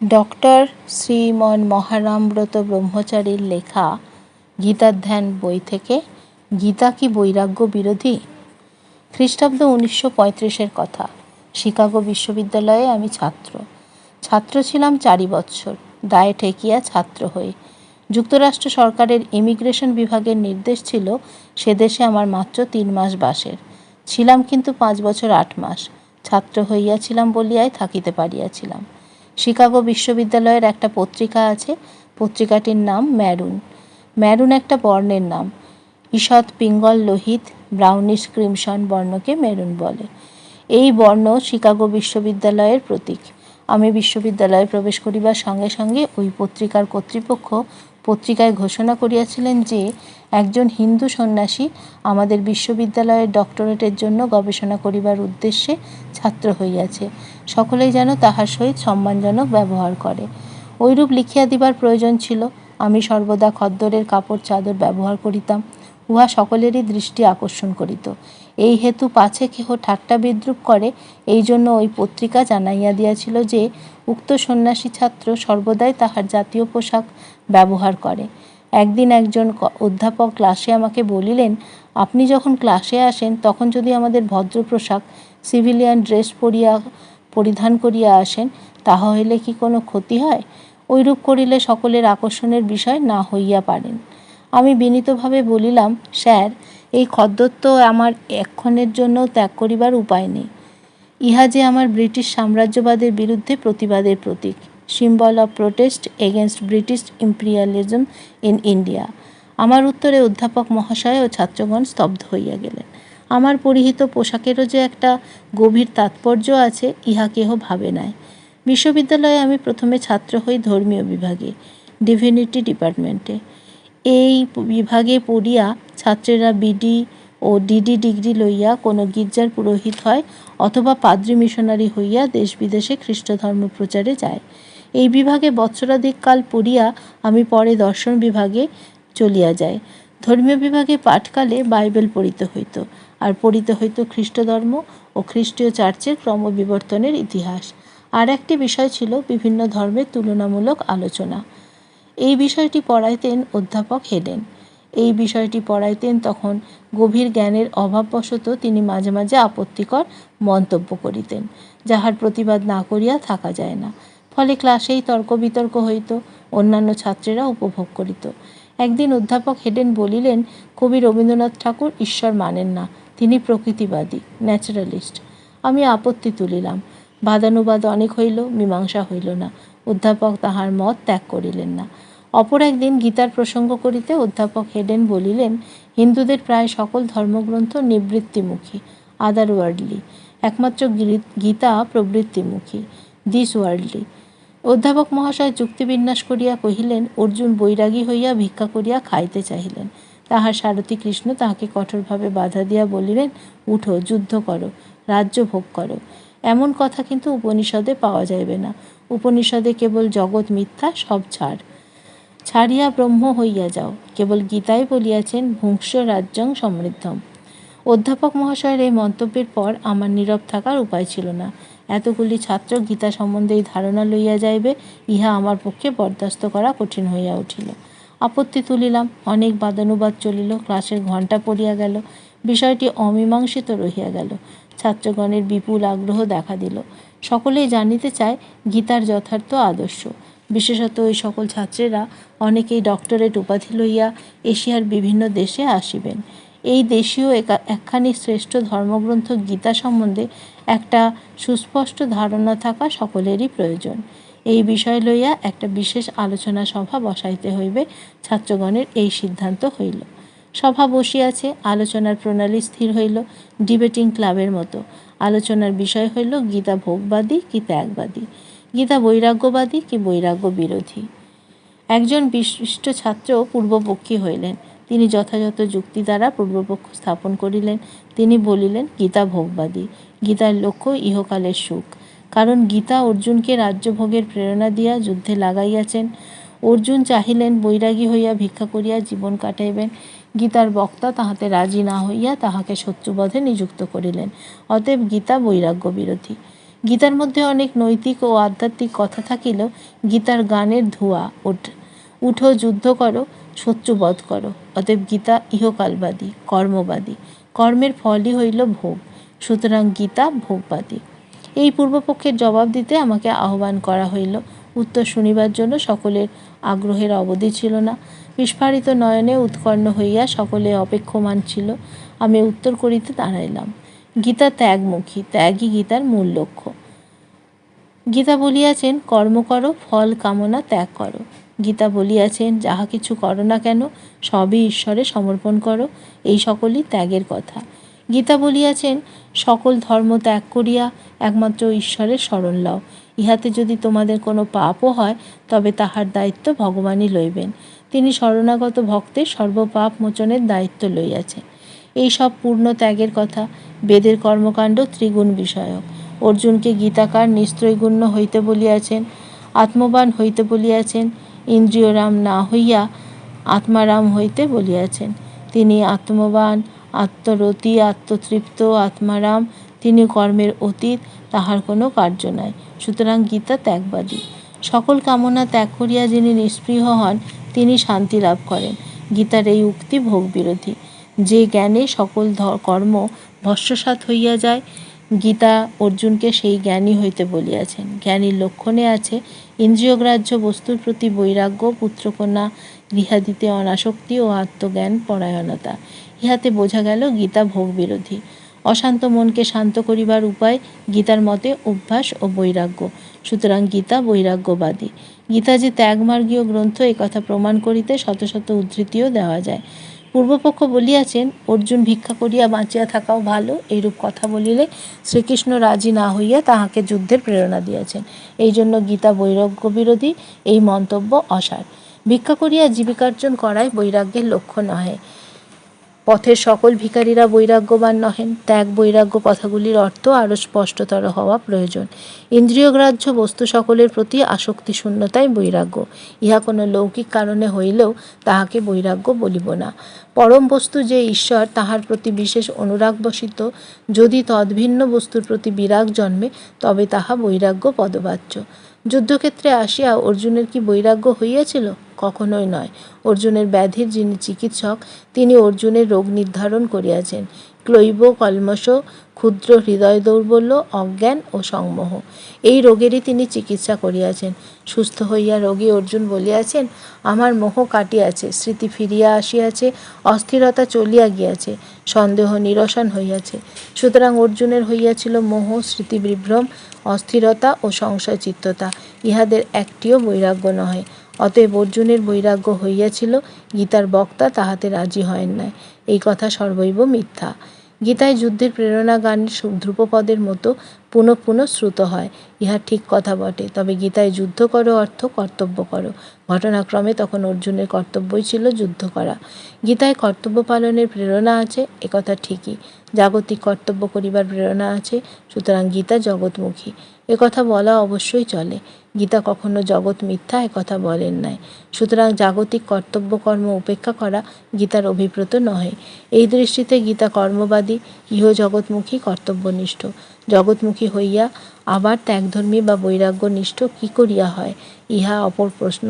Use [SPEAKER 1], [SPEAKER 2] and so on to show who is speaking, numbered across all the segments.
[SPEAKER 1] Doctor শ্রীমন মহারামব্রত ব্রহ্মচারীর লেখা গীতাধ্যান বই থেকে গীতা কি বৈরাগ্য বিরোধী? খ্রিস্টাব্দ উনিশশো পঁয়ত্রিশের কথা। শিকাগো বিশ্ববিদ্যালয়ে আমি ছাত্র। ছাত্র ছিলাম চারি বৎসর, দায়ে ঠেকিয়া ছাত্র হয়ে। যুক্তরাষ্ট্র সরকারের ইমিগ্রেশন বিভাগের নির্দেশ ছিল সে দেশে আমার মাত্র তিন মাস বাসের। ছিলাম কিন্তু পাঁচ বছর আট মাস। ছাত্র হইয়াছিলাম বলিয়াই থাকিতে পারিয়াছিলাম। শিকাগো বিশ্ববিদ্যালয়ের একটা পত্রিকা আছে। পত্রিকাটির নাম ম্যারুন ম্যারুন একটা বর্ণের নাম। ঈষৎ পিঙ্গল লোহিত ব্রাউনিশ ক্রিমসন বর্ণকে মেরুন বলে। এই বর্ণ শিকাগো বিশ্ববিদ্যালয়ের প্রতীক। আমি বিশ্ববিদ্যালয়ে প্রবেশ করিবার সঙ্গে সঙ্গে ওই পত্রিকার কর্তৃপক্ষ পত্রিকায় ঘোষণা করিয়াছিলেন যে, একজন হিন্দু সন্ন্যাসী আমাদের বিশ্ববিদ্যালয়ের ডক্টরেটের জন্য গবেষণা করিবার উদ্দেশ্যে ছাত্র হইয়াছে। সকলেই যেন তাহার সহিত সম্মানজনক ব্যবহার করে। ঐরূপ লিখিয়া দিবার প্রয়োজন ছিল। আমি সর্বদা খদ্দরের কাপড় চাদর ব্যবহার করিতাম। উহা সকলেরই দৃষ্টি আকর্ষণ করিত। এই হেতু পাছে কেহ ঠাট্টা বিদ্রুপ করে, এই জন্য ওই পত্রিকা জানাইয়া দিয়াছিল যে, উক্ত সন্ন্যাসী ছাত্র সর্বদাই তাহার জাতীয় পোশাক ব্যবহার করে। একদিন একজন অধ্যাপক ক্লাসে আমাকে বলিলেন, আপনি যখন ক্লাসে আসেন, তখন যদি আমাদের ভদ্র পোশাক সিভিলিয়ান ড্রেস পরিয়া, পরিধান করিয়া আসেন তাহা হইলে কি কোনো ক্ষতি হয়? ঐরূপ করিলে সকলের আকর্ষণের বিষয় না হইয়া পারেন। আমি বিনীতভাবে বলিলাম, স্যার, এই খদ্দত্ব আমার এক্ষণের জন্য ত্যাগ করিবার উপায় নেই। ইহা যে আমার ব্রিটিশ সাম্রাজ্যবাদের বিরুদ্ধে প্রতিবাদের প্রতীক। Symbol of protest against British imperialism in India আমার উত্তরে অধ্যাপক মহাশয় ও ছাত্রগণ স্তব্ধ হইয়া গেলেন। আমার পরিহিত পোশাকেরও যে একটা গভীর তাৎপর্য আছে, ইহা কেহ ভাবে নাই। বিশ্ববিদ্যালয়ে আমি প্রথমে ছাত্র হই ধর্মীয় বিভাগে ডিভিনিটি ডিপার্টমেন্টে এই বিভাগে পড়িয়া ছাত্রেরা বিডি ও ডিডি ডিগ্রি লইয়া কোনো গির্জার পুরোহিত হয় অথবা পাদ্রী মিশনারি হইয়া দেশ বিদেশে খ্রিস্ট ধর্ম প্রচারে যায়। এই বিভাগে বৎসরাধিক কাল পড়িয়া আমি পরে দর্শন বিভাগে চলিয়া যাই। ধর্মীয় বিভাগে পাঠকালে বাইবেল পড়িতে হইত, আর পড়িতে হইত খ্রিস্ট ধর্ম ও খ্রিস্টীয় চার্চের ক্রমবিবর্তনের ইতিহাস। আর একটি বিষয় ছিল বিভিন্ন ধর্মের তুলনামূলক আলোচনা। এই বিষয়টি পড়াইতেন অধ্যাপক হেডেন। এই বিষয়টি পড়াইতেন তখন গভীর জ্ঞানের অভাববশত তিনি মাঝে মাঝে আপত্তিকর মন্তব্য করিতেন, যাহার প্রতিবাদ না করিয়া থাকা যায় না। ফলে ক্লাসেই তর্ক বিতর্ক হইত, অন্যান্য ছাত্রেরা উপভোগ করিত। একদিন অধ্যাপক হেডেন বলিলেন, কবি রবীন্দ্রনাথ ঠাকুর ঈশ্বর মানেন না, তিনি প্রকৃতিবাদী, ন্যাচারালিস্ট। আমি আপত্তি তুলিলাম। বাদানুবাদ অনেক হইল, মীমাংসা হইল না। অধ্যাপক তাহার মত ত্যাগ করিলেন না। অপর একদিন গীতার প্রসঙ্গ করিতে অধ্যাপক হেডেন বলিলেন, হিন্দুদের প্রায় সকল ধর্মগ্রন্থ নিবৃত্তিমুখী আদার ওয়ার্ল্ডলি একমাত্র গীতা প্রবৃত্তিমুখী দিস ওয়ার্ল্ডলি অধ্যাপক মহাশয় যুক্তিবিন্যাস করিয়া কহিলেন, অর্জুন বৈরাগী হইয়া ভিক্ষা করিয়া খাইতে চাহিলেন। তাহার সারথী কৃষ্ণ তাহাকে কঠোরভাবে বাধা দিয়া বলিলেন, উঠো, যুদ্ধ করো, রাজ্য ভোগ করো। এমন কথা কিন্তু উপনিষদে পাওয়া যাইবে না। উপনিষদে কেবল জগৎ মিথ্যা, সব ছাড়। ছাড়িয়া ব্রহ্ম হইয়া যাও। কেবল গীতায় বলিয়াছেন, ভুংস রাজ্যং সমৃদ্ধম। অধ্যাপক মহাশয়ের এই মন্তব্যের পর আমার নীরব থাকার উপায় ছিল না। এতগুলি ছাত্র গীতা সম্বন্ধে এই ধারণা লইয়া যাইবে, ইহা আমার পক্ষে বরদাস্ত করা কঠিন হইয়া উঠিল। আপত্তি তুলিলাম, অনেক বাদানুবাদ চলিল, ক্লাসের ঘণ্টা পড়িয়া গেল, বিষয়টি অমীমাংসিত রহিয়া গেল। ছাত্রগণের বিপুল আগ্রহ দেখা দিল। সকলেই জানিতে চায়, গীতার যথার্থ আদর্শ। বিশেষত ওই সকল ছাত্রেরা অনেকেই ডক্টরেট উপাধি লইয়া এশিয়ার বিভিন্ন দেশে আসিবেন। এই দেশীয় একা- একখানি শ্রেষ্ঠ ধর্মগ্রন্থ গীতা সম্বন্ধে একটা সুস্পষ্ট ধারণা থাকা সকলেরই প্রয়োজন। এই বিষয় লইয়া একটা বিশেষ আলোচনা সভা বসাইতে হইবে, ছাত্রগণের এই সিদ্ধান্ত হইল। সভা বসিয়াছে, আলোচনার প্রণালী স্থির হইল, ডিবেটিং ক্লাবের মতো। আলোচনার বিষয় হইল গীতা ভোগবাদী কি ত্যাগবাদী? গীতা বৈরাগ্যবাদী কি বৈরাগ্য বিরোধী একজন বিশিষ্ট ছাত্র পূর্বপক্ষী হইলেন। তিনি যথাযথ যুক্তি দ্বারা পূর্বপক্ষ স্থাপন করিলেন। তিনি বলিলেন, গীতা ভোগবাদী। গীতার লক্ষ্য ইহকালের সুখ। কারণ গীতা অর্জুনকে রাজ্যভোগের প্রেরণা দিয়া যুদ্ধে লাগাইয়াছেন। অর্জুন চাহিলেন বৈরাগী হইয়া ভিক্ষা করিয়া জীবন কাটাইবেন। গীতার বক্তা তাহাতে রাজি না হইয়া তাহাকে শত্রুবধে নিযুক্ত করিলেন। অতএব গীতা বৈরাগ্য বিরোধী গীতার মধ্যে অনেক নৈতিক ও আধ্যাত্মিক কথা থাকিলেও গীতার গানের ধোঁয়া ওঠ উঠো, যুদ্ধ করো, শত্রুবধ করো। অতএব গীতা ইহকালবাদী, কর্মবাদী। কর্মের ফলই হইল ভোগ। সুতরাং গীতা ভোগবাদী। এই পূর্বপক্ষের জবাব দিতে আমাকে আহ্বান করা হইল। উত্তর শুনিবার জন্য সকলের আগ্রহের অবধি ছিল না। বিস্ফারিত নয়নে উৎকর্ণ হইয়া সকলে অপেক্ষমান ছিল। আমি উত্তর করিতে দাঁড়াইলাম। গীতা ত্যাগমুখী, ত্যাগই গীতার মূল লক্ষ্য। গীতা বলিয়াছেন, কর্ম করো, ফল কামনা ত্যাগ করো। গীতা বলিয়াছেন, যাহা কিছু করো না কেন, সবই ঈশ্বরে সমর্পণ করো। এই সকলই ত্যাগের কথা। গীতা বলিয়াছেন, সকল ধর্ম ত্যাগ করিয়া একমাত্র ঈশ্বরের শরণ লও। ইহাতে যদি তোমাদের কোনো পাপও হয়, তবে তাহার দায়িত্ব ভগবানই লইবেন। তিনি শরণাগত ভক্তের সর্বপাপ মোচনের দায়িত্ব লইয়াছেন। এই সব পূর্ণ ত্যাগের কথা বেদের কর্মকাণ্ড ত্রিগুণ বিষয়ক। অর্জুনকে গীতাকার নিস্ত্রৈগুণ্য হইতে বলিয়াছেন, আত্মবান হইতে বলিয়াছেন ইন্দ্রিয়রাম না হইয়া আত্মারাম হইতে বলিয়াছেন। তিনি আত্মবান, আত্মরতি, আত্মতৃপ্ত, আত্মারাম, তিনি কর্মের অতীত, তাহার কোনো কার্য নাই। সুতরাং গীতা ত্যাগবাদী। সকল কামনা ত্যাগ করিয়া যিনি নিষ্পৃহ হন, তিনি শান্তি লাভ করেন। গীতার এই উক্তি ভোগ বিরোধী যে জ্ঞানে সকল কর্ম ভস্মসাৎ হইয়া যায় গীতা অর্জুনকে সেই জ্ঞানী হইতে বলিয়াছেন। জ্ঞানীর লক্ষণে আছে, ইন্দ্রিয়গ্রাহ্য বস্তুর প্রতি বৈরাগ্য, পুত্রকন্যা গৃহাদিতে অনাসক্তি ও আত্মজ্ঞান পরায়ণতা। ইহাতে বোঝা গেল, গীতা ভোগ বিরোধী অশান্ত মনকে শান্ত করিবার উপায় গীতার মতে অভ্যাস ও বৈরাগ্য। সুতরাং গীতা বৈরাগ্যবাদী। গীতা যে ত্যাগমার্গীয় গ্রন্থ কথা প্রমাণ করিতে শত শত উদ্ধৃতিও দেওয়া যায়। পূর্বপক্ষ বলিয়াছেন, অর্জুন ভিক্ষা করিয়া বাঁচিয়া থাকাও ভালো। এইরূপ কথা বলিলে শ্রীকৃষ্ণ রাজি না হইয়া তাহাকে যুদ্ধের প্রেরণা দিয়াছেন। এই জন্য গীতা বৈরাগ্য বিরোধী এই মন্তব্য অসার। ভিক্ষা করিয়া জীবিকার্জন করাই বৈরাগ্যের লক্ষ্য নহে। পথের সকল ভিকারীরা বৈরাগ্যবান নহেন। ত্যাগ বৈরাগ্য কথাগুলির অর্থ আরও স্পষ্টতর হওয়া প্রয়োজন। ইন্দ্রিয়গ্রাহ্য বস্তু সকলের প্রতি আসক্তি শূন্যতাই বৈরাগ্য। ইহা কোনো লৌকিক কারণে হইলেও তাহাকে বৈরাগ্য বলিব না। পরম বস্তু যে ঈশ্বর, তাহার প্রতি বিশেষ অনুরাগ বসিত। যদি তদ্ভিন্ন বস্তুর প্রতি বিরাগ জন্মে, তবে তাহা বৈরাগ্য পদবাচ্য। যুদ্ধক্ষেত্রে আসিয়া অর্জুনের কি বৈরাগ্য হইয়াছিল? কখনোই নয়। অর্জুনের ব্যাধির যিনি চিকিৎসক, তিনি অর্জুনের রোগ নির্ধারণ করিয়াছেন। ক্লৈব কলমশ, ক্ষুদ্র, হৃদয় দৌর্বল্য, অজ্ঞান ও সংমোহ। এই রোগেরই তিনি চিকিৎসা করিয়াছেন। সুস্থ হইয়া রোগী অর্জুন বলিয়াছেন, আমার মোহ কাটিয়াছে, স্মৃতি ফিরিয়া আসিয়াছে, অস্থিরতা চলিয়া গিয়াছে, সন্দেহ নিরসন হইয়াছে। সুতরাং অর্জুনের হইয়াছিল মোহ স্মৃতি বিভ্রম অস্থিরতা ও সংশয় চিত্ততা ইহাদের একটিও বৈরাগ্য নহে। অতএব অর্জুনের বৈরাগ্য হইয়াছিল, গীতার বক্তা তাহাতে রাজি হয়েন নাই এই কথা সর্বৈব মিথ্যা। গীতায় যুদ্ধের প্রেরণা গানের সু- ধ্রুপপদের মতো পুনঃ পুনঃ শ্রুত হয়। ইহা ঠিক কথা বটে। তবে গীতায় যুদ্ধ করো অর্থ কর্তব্য করো। ঘটনাক্রমে তখন অর্জুনের কর্তব্যই ছিল যুদ্ধ করা। গীতায় কর্তব্য পালনের প্রেরণা আছে একথা ঠিকই। জাগতিক কর্তব্য করিবার প্রেরণা আছে, সুতরাং গীতা জগৎমুখী। একথা বলা অবশ্যই চলে। গীতা কখনো জগৎ মিথ্যা কথা বলেন নাই। সুতরাং জাগতিক কর্তব্য কর্ম উপেক্ষা করা গীতার অভিপ্রত নহে। এই দৃষ্টিতে গীতা কর্মবাদী, ইহ জগৎমুখী কর্তব্যনিষ্ঠ। জগৎমুখী হইয়া আবার ত্যাগধর্মী বা বৈরাগ্যনিষ্ঠ কি করিয়া হয়? ইহা অপর প্রশ্ন।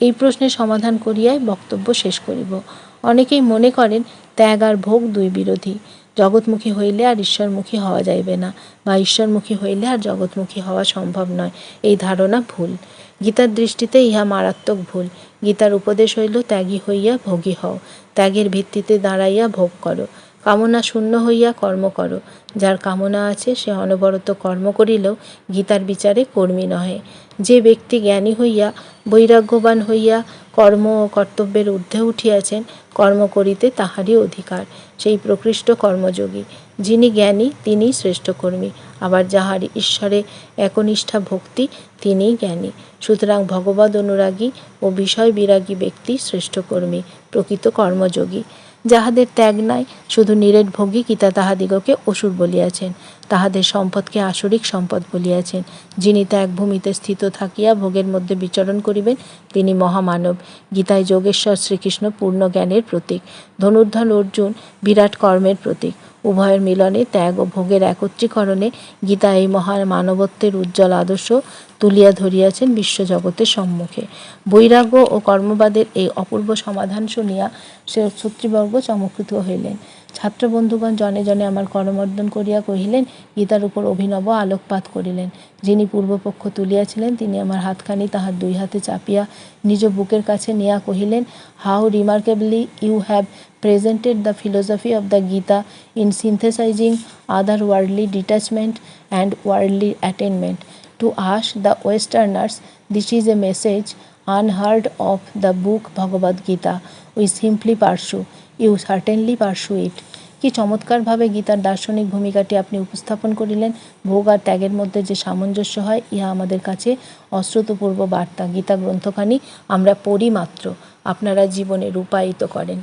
[SPEAKER 1] এই প্রশ্নের সমাধান করিয়াই বক্তব্য শেষ করিব। অনেকেই মনে করেন, ত্যাগ আর ভোগ দুই বিরোধী। জগৎমুখী হইলে আর ঈশ্বরমুখী হওয়া যাইবে না, বা ঈশ্বরমুখী হইলে আর জগৎমুখী হওয়া সম্ভব নয়। এই ধারণা ভুল। গীতার দৃষ্টিতে ইহা মারাত্মক ভুল। গীতার উপদেশ হইল, ত্যাগী হইয়া ভোগী হও। ত্যাগের ভিত্তিতে দাঁড়াইয়া ভোগ করো। কামনা শূন্য হইয়া কর্ম করো। যার কামনা আছে, সে অনবরত কর্ম করিলেও গীতার বিচারে কর্মী নহে। যে ব্যক্তি জ্ঞানী হইয়া, বৈরাগ্যবান হইয়া কর্ম ও কর্তব্যের ঊর্ধ্বে উঠিয়াছেন, কর্ম করিতে তাহারই অধিকার। সেই প্রকৃষ্ট কর্মযোগী, যিনি জ্ঞানী, তিনিই শ্রেষ্ঠ কর্মী। আবার যাহার ঈশ্বরে একনিষ্ঠা ভক্তি, তিনিই জ্ঞানী। সুতরাং ভগবদ অনুরাগী ও বিষয় বিরাগী ব্যক্তি শ্রেষ্ঠ কর্মী, প্রকৃত কর্মযোগী। যাহাদের ত্যাগ নাই, শুধু নিরেট ভোগী গীতা তাহাদিগকে অসুর বলিয়াছেন, তাহাদের সম্পদকে আসরিক সম্পদ বলিয়াছেন। যিনি ত্যাগ ভূমিতে স্থিত থাকিয়া ভোগের মধ্যে বিচরণ করিবেন, তিনি মহামানব। গীতায় যোগেশ্বর শ্রীকৃষ্ণ পূর্ণ জ্ঞানের প্রতীক। ধনুর্ধন অর্জুন বিরাট কর্মের প্রতীক। উভয়ের মিলনে ত্যাগ ও ভোগের একত্রীকরণে গীতা এই মহান মানবত্বের উজ্জ্বল আদর্শ তুলিয়া ধরিয়াছেন বিশ্বজগতের সম্মুখে। বৈরাগ্য ও কর্মবাদের এই অপূর্ব সমাধান শুনিয়া সে শত্রুবর্গ চমকৃত হইলেন। ছাত্র বন্ধুগণ জনে জনে আমার করমর্দন করিয়া কহিলেন, গীতার উপর অভিনব আলোকপাত করিলেন। যিনি পূর্বপক্ষ তুলিয়াছিলেন, তিনি আমার হাতখানি তাহার দুই হাতে চাপিয়া নিজ বুকের কাছে নিয়া কহিলেন how remarkably, you have presented the philosophy of the Gita in synthesising other worldly detachment and worldly attainment. To us, the Westerners, this is a message unheard of the book Bhagavad Gita. We simply pursue. You certainly pursue it. কি চমৎকারভাবে গীতার দার্শনিক ভূমিকাটি আপনি উপস্থাপন করিলেন ভোগ আর ত্যাগের মধ্যে যে সামঞ্জস্য হয় ইহা আমাদের কাছে অশ্রুতপূর্ব বার্তা গীতা গ্রন্থখানি আমরা পড়ি মাত্র আপনারা জীবনে রূপায়িত করেন